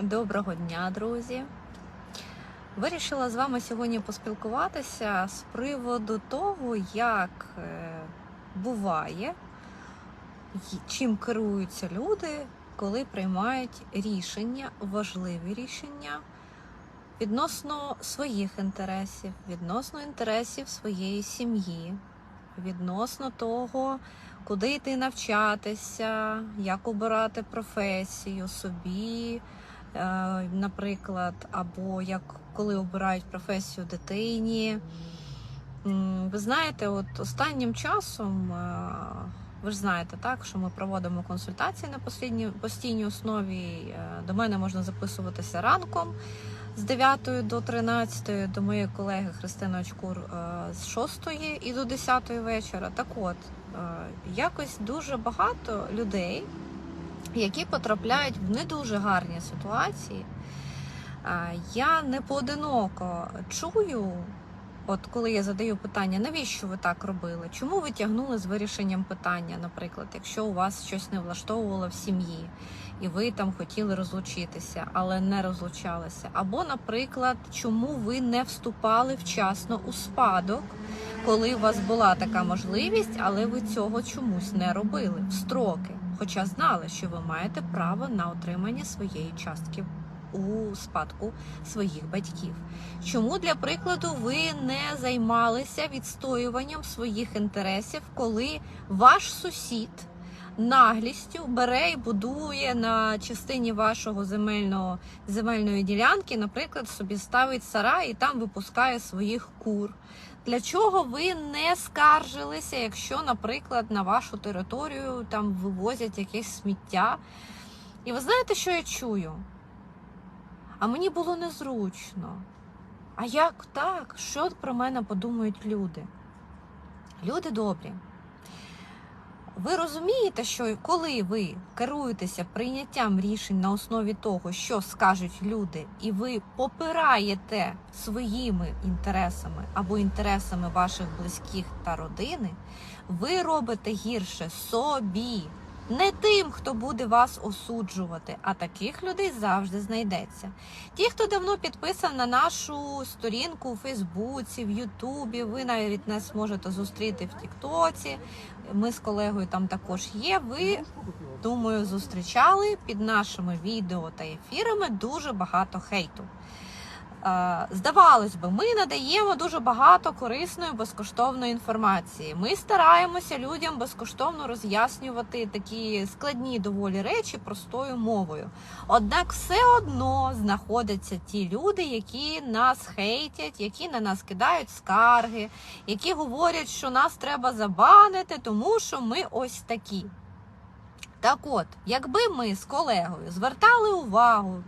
Доброго дня, друзі! Вирішила з вами сьогодні поспілкуватися з приводу того, як е, буває, чим керуються люди, коли приймають рішення, важливі рішення відносно своїх інтересів, відносно інтересів своєї сім'ї, відносно того, куди йти навчатися, як обирати професію собі, наприклад, або як коли обирають професію дитині. Ви знаєте, от останнім часом, е, ви ж знаєте, так, що ми проводимо консультації на постійній, основі. Е, До мене можна записуватися ранком з 9 до 13, до моєї колеги Христини Очкур е, з 6 і до 10 вечора. Так от, е, якось дуже багато людей, які потрапляють в не дуже гарні ситуації. Я не поодиноко чую, от коли я задаю питання, навіщо ви так робили? Чому ви тягнули з вирішенням питання, наприклад, якщо у вас щось не влаштовувало в сім'ї, і ви там хотіли розлучитися, але не розлучалися? Або, наприклад, чому ви не вступали вчасно у спадок, коли у вас була така можливість, але ви цього чомусь не робили в строки, хоча знали, що ви маєте право на отримання своєї частки у спадку своїх батьків. Чому, для прикладу, ви не займалися відстоюванням своїх інтересів, коли ваш сусід наглістю бере і будує на частині вашого земельного земельної ділянки, наприклад, собі ставить сарай і там випускає своїх кур? Для чого ви не скаржилися, якщо, наприклад, на вашу територію там вивозять якесь сміття? І ви знаєте, що я чую? А мені було незручно. А як так? Що про мене подумають люди? Люди добрі. Ви розумієте, що коли ви керуєтеся прийняттям рішень на основі того, що скажуть люди, і ви попираєте своїми інтересами або інтересами ваших близьких та родини, ви робите гірше собі, не тим, хто буде вас осуджувати, а таких людей завжди знайдеться. Ті, хто давно підписав на нашу сторінку у Фейсбуці, в Ютубі, ви навіть нас можете зустріти в Тіктоці. Ми з колегою там також є. Ви, думаю, зустрічали під нашими відео та ефірами дуже багато хейту. Е, Здавалось би, ми надаємо дуже багато корисної безкоштовної інформації. Ми стараємося людям безкоштовно роз'яснювати такі складні доволі речі простою мовою. Однак все одно знаходяться ті люди, які нас хейтять, які на нас кидають скарги, які говорять, що нас треба забанити, тому що ми ось такі. Так от, якби ми з колегою звертали увагу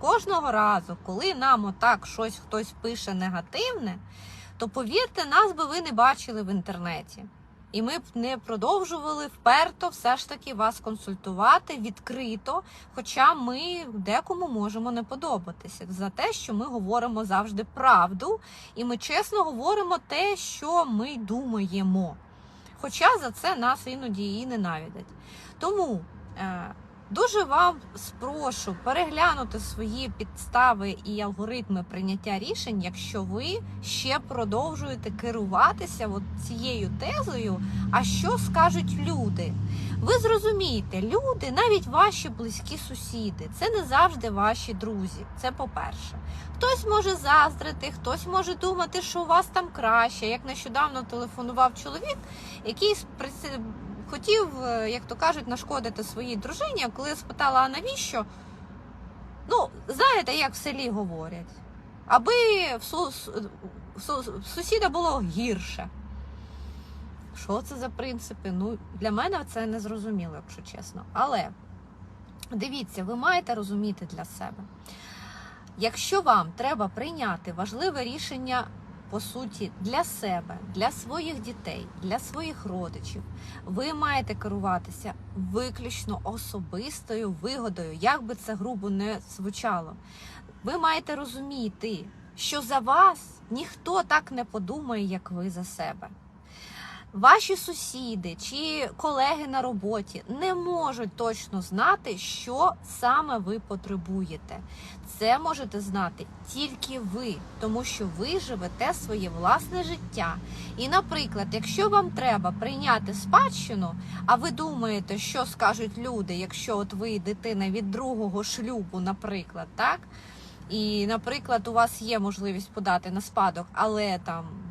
кожного разу, коли нам отак щось хтось пише негативне, то повірте, нас би ви не бачили в інтернеті. І ми б не продовжували вперто все ж таки вас консультувати відкрито, хоча ми декому можемо не подобатися за те, що ми говоримо завжди правду, і ми чесно говоримо те, що ми думаємо. Хоча за це нас іноді і ненавидять. Тому е, дуже вам спрошу переглянути свої підстави і алгоритми прийняття рішень, якщо ви ще продовжуєте керуватися от цією тезою, а що скажуть люди. Ви зрозумієте, люди, навіть ваші близькі сусіди, це не завжди ваші друзі. Це по-перше. Хтось може заздрити, хтось може думати, що у вас там краще. Як нещодавно телефонував чоловік, який хотів, е, як то кажуть, нашкодити своїй дружині, коли я спитала, а навіщо? Ну, знаєте, як в селі говорять, аби в, су- в су- в сусіда було гірше. Що це за принципи? Ну, для мене це не зрозуміло, якщо чесно. Але дивіться, ви маєте розуміти для себе. Якщо вам треба прийняти важливе рішення по суті для себе, для своїх дітей, для своїх родичів, ви маєте керуватися виключно особистою вигодою, як би це грубо не звучало. Ви маєте розуміти, що за вас ніхто так не подумає, як ви за себе. Ваші сусіди чи колеги на роботі не можуть точно знати, що саме ви потребуєте. Це можете знати тільки ви, тому що ви живете своє власне життя. І, наприклад, якщо вам треба прийняти спадщину, а ви думаєте, що скажуть люди, якщо от ви дитина від другого шлюбу, наприклад, так? І, наприклад, у вас є можливість подати на спадок, але там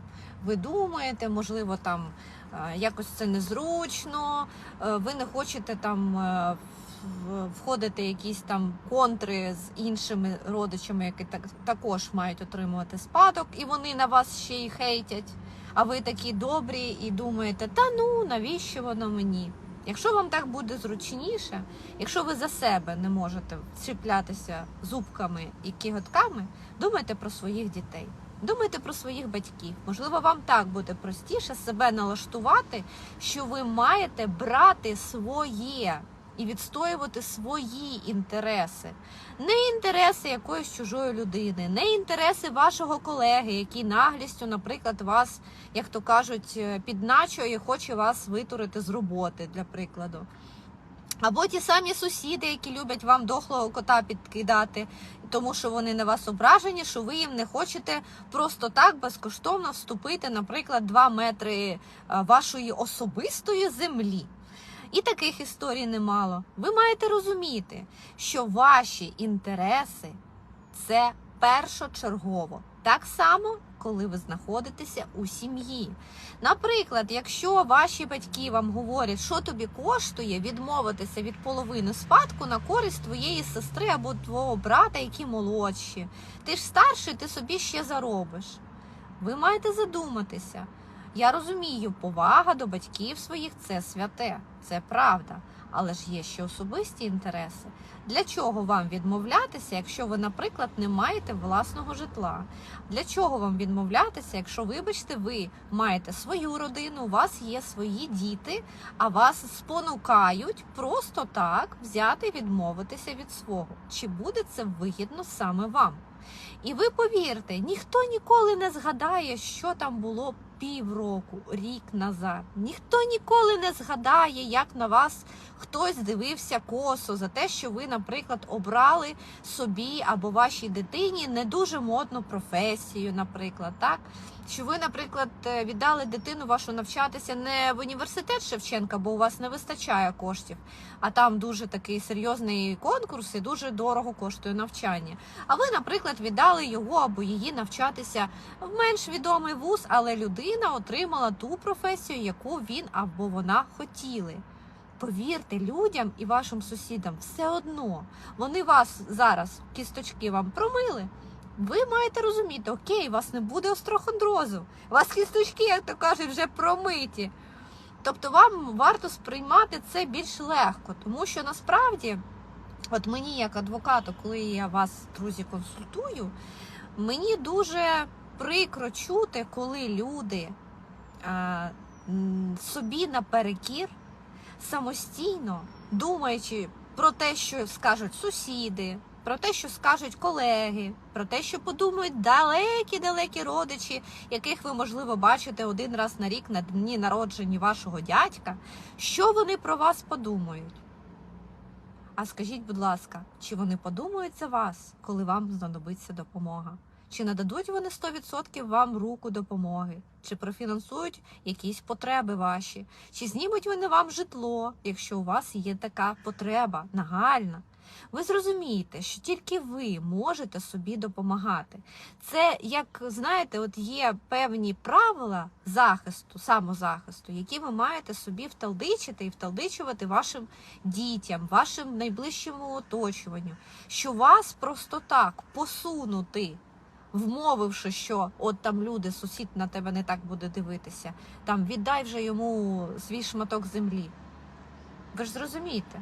ви думаєте, можливо, там е, якось це незручно, е, ви не хочете там е, входити якісь там контри з іншими родичами, які так, також мають отримувати спадок, і вони на вас ще й хейтять. А ви такі добрі і думаєте, та ну навіщо воно мені? Якщо вам так буде зручніше, якщо ви за себе не можете чіплятися зубками і кіготками, думайте про своїх дітей. Думайте про своїх батьків. Можливо, вам так буде простіше себе налаштувати, що ви маєте брати своє і відстоювати свої інтереси, не інтереси якоїсь чужої людини, не інтереси вашого колеги, який наглістю, наприклад, вас, як то кажуть, е, підначує і хоче вас витурити з роботи, для прикладу. Або ті самі сусіди, які люблять вам дохлого кота підкидати, тому що вони на вас ображені, що ви їм не хочете просто так безкоштовно вступити, наприклад, 2 метри е, вашої особистої землі. І таких історій немало. Ви маєте розуміти, що ваші інтереси це першочергово. Так само, коли ви знаходитеся у сім'ї. Наприклад, якщо ваші батьки вам говорять, що тобі коштує відмовитися від половини спадку на користь твоєї сестри або твого брата, які молодші, ти ж старший, ти собі ще заробиш. Ви маєте задуматися. Я розумію, повага до батьків своїх це святе, це правда. Але ж є ще особисті інтереси. Для чого вам відмовлятися, якщо ви, наприклад, не маєте власного житла? Для чого вам відмовлятися, якщо, вибачте, ви маєте свою родину, у вас є свої діти, а вас спонукають просто так взяти і відмовитися від свого? Чи буде це вигідно саме вам? І ви повірте, ніхто ніколи не згадає, що там було півроку, рік назад. Ніхто ніколи не згадає, як на вас хтось дивився косо за те, що ви, наприклад, обрали собі або вашій дитині не дуже модну професію, наприклад, так? Що ви, наприклад, е, віддали дитину вашу навчатися не в університет Шевченка, бо у вас не вистачає коштів, а там дуже такий серйозний конкурс і дуже дорого коштує навчання. А ви, наприклад, віддали його або її навчатися в менш відомий вуз, але людина отримала ту професію, яку він або вона хотіли. Повірте, людям і вашим сусідам все одно. Вони вас зараз кісточки вам промили. Ви маєте розуміти, окей, у вас не буде острохондрозу. У вас кісточки, як то кажуть, вже промиті. Тобто вам варто сприймати це більш легко, тому що насправді, от мені, як адвокату, коли я вас, друзі, консультую, мені дуже прикро чути, коли люди а, собі наперекір самостійно, думаючи про те, що скажуть сусіди, про те, що скажуть колеги, про те, що подумають далекі-далекі родичі, яких ви, можливо, бачите один раз на рік на дні народження вашого дядька, що вони про вас подумають? А скажіть, будь ласка, чи вони подумають за вас, коли вам знадобиться допомога? Чи нададуть вони 100% вам руку допомоги? Чи профінансують якісь потреби ваші? Чи знімуть вони вам житло, якщо у вас є така потреба нагальна? Ви зрозумієте, що тільки ви можете собі допомагати. Це як знаєте, от є певні правила захисту, самозахисту, які ви маєте собі вталдичити і вталдичувати вашим дітям, вашим найближчому оточуванню, що вас просто так посунути вмовивши, що от там люди, сусід на тебе не так буде дивитися, там віддай вже йому свій шматок землі. Ви ж зрозумієте,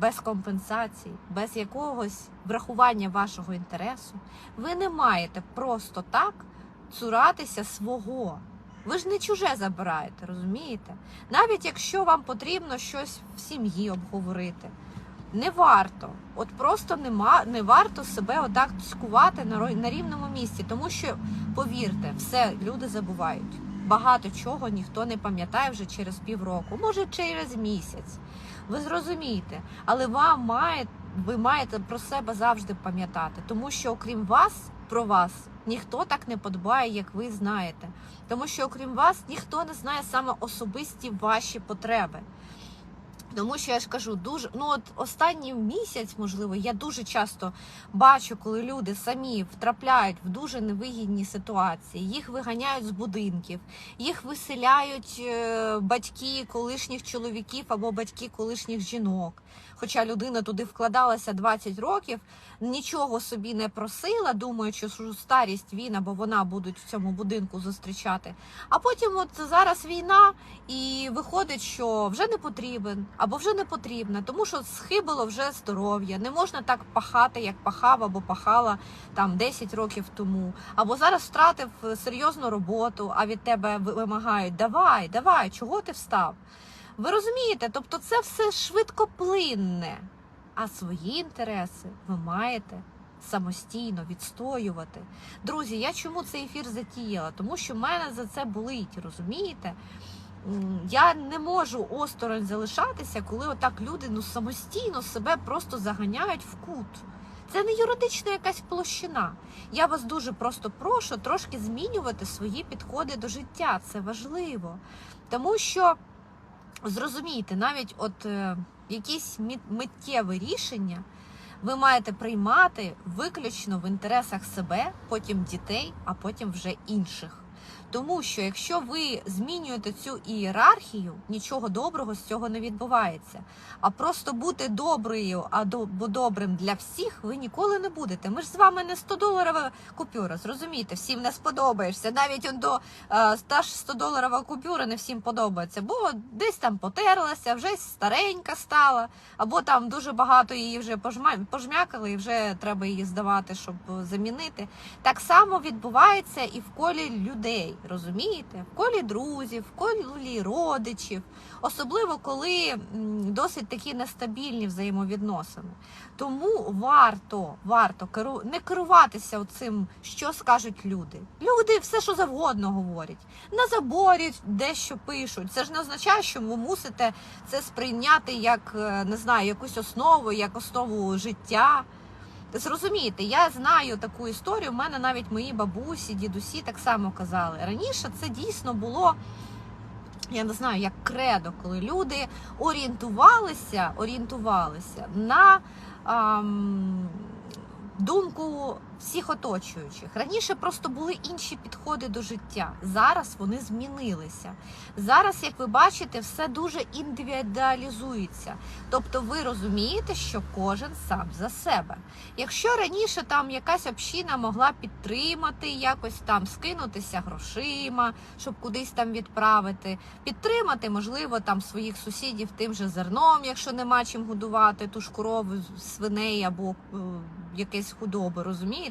без компенсацій, без якогось врахування вашого інтересу, ви не маєте просто так цуратися свого. Ви ж не чуже забираєте, розумієте? Навіть якщо вам потрібно щось в сім'ї обговорити. Не варто, от просто нема, не варто себе отак цькувати на, на рівному місці, тому що, повірте, все люди забувають. Багато чого ніхто не пам'ятає вже через півроку, може через місяць. Ви зрозумієте, але вам має, ви маєте про себе завжди пам'ятати, тому що окрім вас, про вас ніхто так не подбає, як ви знаєте. Тому що окрім вас ніхто не знає саме особисті ваші потреби. Тому що я ж кажу, дуже ну от останній місяць, можливо, я дуже часто бачу, коли люди самі втрапляють в дуже невигідні ситуації, їх виганяють з будинків, їх виселяють е, батьки колишніх чоловіків або батьки колишніх жінок. Хоча людина туди вкладалася 20 років, нічого собі не просила, думаючи, що старість він або вона будуть в цьому будинку зустрічати. А потім, от зараз війна, і виходить, що вже не потрібен, або вже не потрібна, тому що схибило вже здоров'я. Не можна так пахати, як пахав або пахала там 10 років тому. Або зараз втратив серйозну роботу, а від тебе вимагають: давай, давай, чого ти встав? Ви розумієте, тобто це все швидкоплинне, а свої інтереси ви маєте самостійно відстоювати. Друзі, я чому цей ефір затіяла? Тому що в мене за це болить, розумієте? Я не можу осторонь залишатися, коли отак люди ну самостійно себе просто заганяють в кут. Це не юридична якась площина. Я вас дуже просто прошу трошки змінювати свої підходи до життя. Це важливо. Тому що зрозумійте, навіть от е, якісь миттєві рішення ви маєте приймати виключно в інтересах себе, потім дітей, а потім вже інших. Тому що якщо ви змінюєте цю ієрархію, нічого доброго з цього не відбувається. А просто бути доброю або добрим для всіх ви ніколи не будете. Ми ж з вами не 100 доларова купюра, зрозумієте, всім не сподобаєшся. Навіть он до е, та ж 100 доларова купюра не всім подобається, бо десь там потерлася, вже старенька стала, або там дуже багато її вже пожмякали, і вже треба її здавати, щоб замінити. Так само відбувається і в колі людей, розумієте? В колі друзів, в колі родичів, особливо коли досить такі нестабільні взаємовідносини. Тому варто, варто не керуватися цим, що скажуть люди. Люди все, що завгодно говорять. На заборі дещо пишуть. Це ж не означає, що ви мусите це сприйняти як е, не знаю, якусь основу, як основу життя. Зрозумієте, я знаю таку історію. в мене навіть мої бабусі, дідусі так само казали. Раніше це дійсно було. Я не знаю, як кредо, коли люди орієнтувалися, орієнтувалися на ем, думку всіх оточуючих. Раніше просто були інші підходи до життя. Зараз вони змінилися. Зараз, як ви бачите, все дуже індивідуалізується. Тобто ви розумієте, що кожен сам за себе. Якщо раніше там якась община могла підтримати, якось там скинутися грошима, щоб кудись там відправити, підтримати, можливо, там своїх сусідів тим же зерном, якщо нема чим годувати ту ж корову, свиней або е, якесь худоби, розумієте?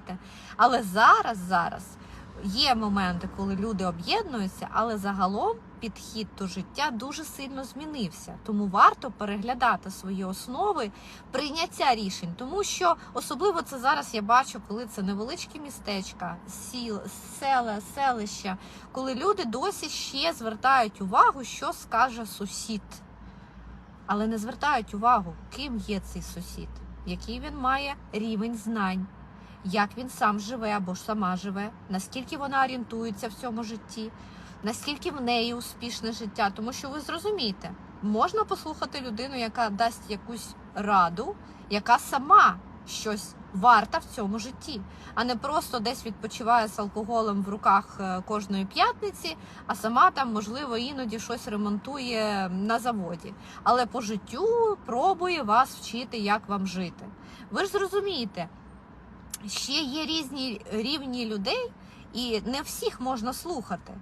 Але зараз, зараз є моменти, коли люди об'єднуються, але загалом підхід до життя дуже сильно змінився. Тому варто переглядати свої основи прийняття рішень, тому що особливо це зараз я бачу, коли це невеличкі містечка, сіл, села, селища, коли люди досі ще звертають увагу, що скаже сусід. Але не звертають увагу, ким є цей сусід, який він має рівень знань, як він сам живе або ж сама живе, наскільки вона орієнтується в цьому житті, наскільки в неї успішне життя. Тому що ви зрозумієте, можна послухати людину, яка дасть якусь раду, яка сама щось варта в цьому житті, а не просто десь відпочиває з алкоголем в руках е, кожної п'ятниці, а сама там, можливо, іноді щось ремонтує на заводі. Але по життю пробує вас вчити, як вам жити. Ви ж зрозумієте, ще є різні рівні людей, і не всіх можна слухати.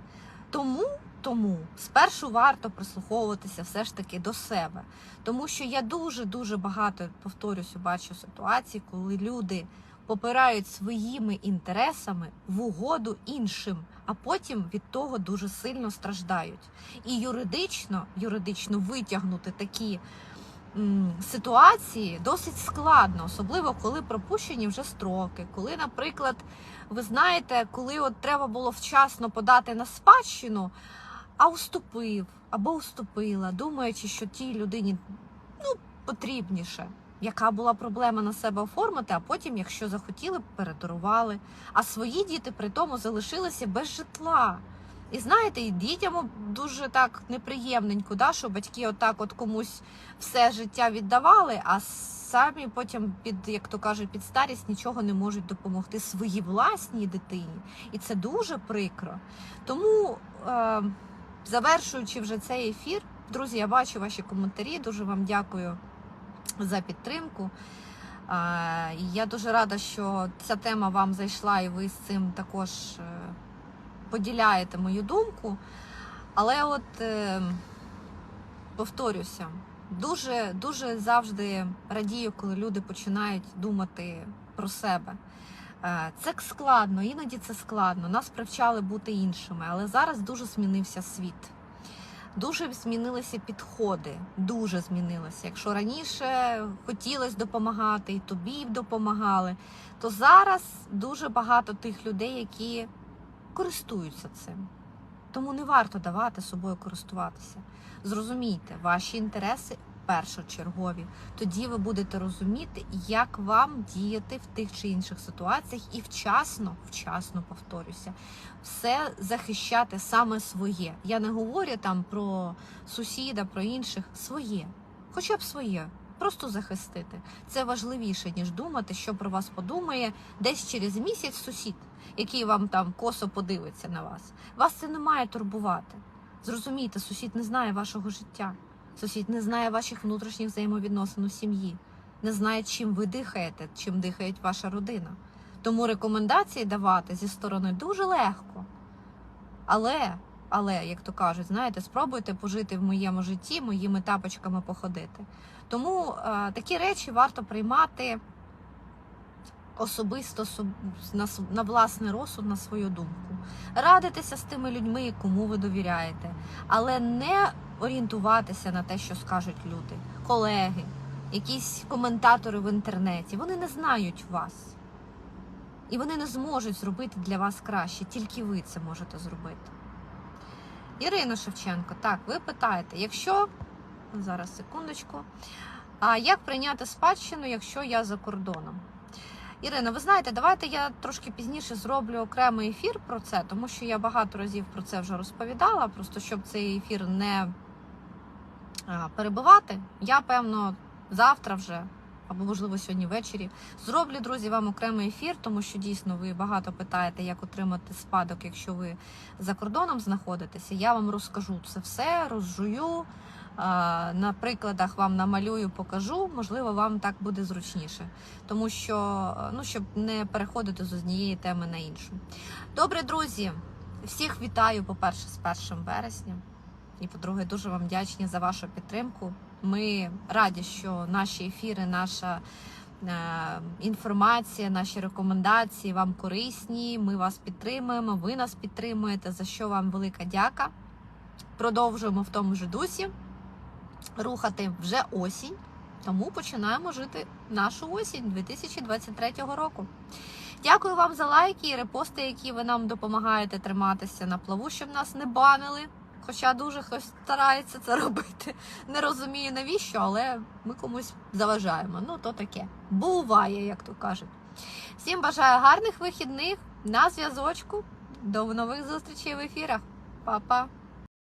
Тому, тому спершу варто прислуховуватися все ж таки до себе. Тому що я дуже дуже багато повторюся, бачу ситуацій, коли люди попирають своїми інтересами в угоду іншим, а потім від того дуже сильно страждають. І юридично, юридично витягнути такі ситуації досить складно, особливо коли пропущені вже строки. Коли, наприклад, ви знаєте, коли от треба було вчасно подати на спадщину, а уступив або уступила, думаючи, що тій людині ну, потрібніше. Яка була проблема на себе оформити, а потім, якщо захотіли, передарували. А свої діти при тому залишилися без житла. І знаєте, і дітям дуже так неприємненько, да, що батьки отак от комусь все життя віддавали, а самі потім під, як то кажуть, під старість нічого не можуть допомогти своїй власній дитині. І це дуже прикро. Тому, е, завершуючи вже цей ефір, друзі, я бачу ваші коментарі. Дуже вам дякую за підтримку. Е, Я дуже рада, що ця тема вам зайшла, і ви з цим також е, поділяєте мою думку. Але от е, повторюся, дуже дуже завжди радію, коли люди починають думати про себе. Е, Це складно, іноді це складно. Нас привчали бути іншими, але зараз дуже змінився світ. Дуже змінилися підходи, дуже змінилося. Якщо раніше хотілося допомагати, і тобі допомагали, то зараз дуже багато тих людей, які користуються цим. Тому не варто давати собою користуватися. Зрозумійте, ваші інтереси першочергові. Тоді ви будете розуміти, як вам діяти в тих чи інших ситуаціях і вчасно, вчасно повторюся, все захищати саме своє. Я не говорю там про сусіда, про інших, своє, хоча б своє. Просто захистити. Це важливіше, ніж думати, що про вас подумає десь через місяць сусід, який вам там косо подивиться на вас. Вас це не має турбувати. Зрозумійте, сусід не знає вашого життя. Сусід не знає ваших внутрішніх взаємовідносин у сім'ї, не знає, чим ви дихаєте, чим дихає ваша родина. Тому рекомендації давати зі сторони дуже легко. Але, але, як то кажуть, знаєте, спробуйте пожити в моєму житті, моїми тапочками походити. Тому е, такі речі варто приймати особисто на, на власний розсуд, на свою думку. Радитися з тими людьми, кому ви довіряєте, але не орієнтуватися на те, що скажуть люди, колеги, якісь коментатори в інтернеті. Вони не знають вас. І вони не зможуть зробити для вас краще, тільки ви це можете зробити. Ірина Шевченко, так, ви питаєте, якщо зараз секундочку, а як прийняти спадщину, якщо я за кордоном? Ірина, ви знаєте, давайте я трошки пізніше зроблю окремий ефір про це, тому що я багато разів про це вже розповідала. Просто щоб цей ефір не а, перебивати, я певно завтра вже. Або, можливо, сьогодні ввечері зроблю, друзі, вам окремий ефір, тому що дійсно ви багато питаєте, як отримати спадок, якщо ви за кордоном знаходитеся. Я вам розкажу це все, розжую. На прикладах вам намалюю, покажу. Можливо, вам так буде зручніше, тому що ну щоб не переходити з однієї теми на іншу. Добре, друзі, всіх вітаю, по-перше, з 1 вересня. І по-друге, дуже вам вдячні за вашу підтримку. Ми раді, що наші ефіри, наша е, інформація, наші рекомендації вам корисні. Ми вас підтримуємо, ви нас підтримуєте. За що вам велика дяка. Продовжуємо в тому ж дусі рухати вже осінь. Тому починаємо жити нашу осінь 2023 року. Дякую вам за лайки і репости, які ви нам допомагаєте триматися на плаву, щоб нас не банили. Хоча дуже хтось старається це робити. Не розумію навіщо, але ми комусь заважаємо. Ну, то таке. Буває, як то кажуть. Всім бажаю гарних вихідних на зв'язочку. До нових зустрічей в ефірах. Па-па!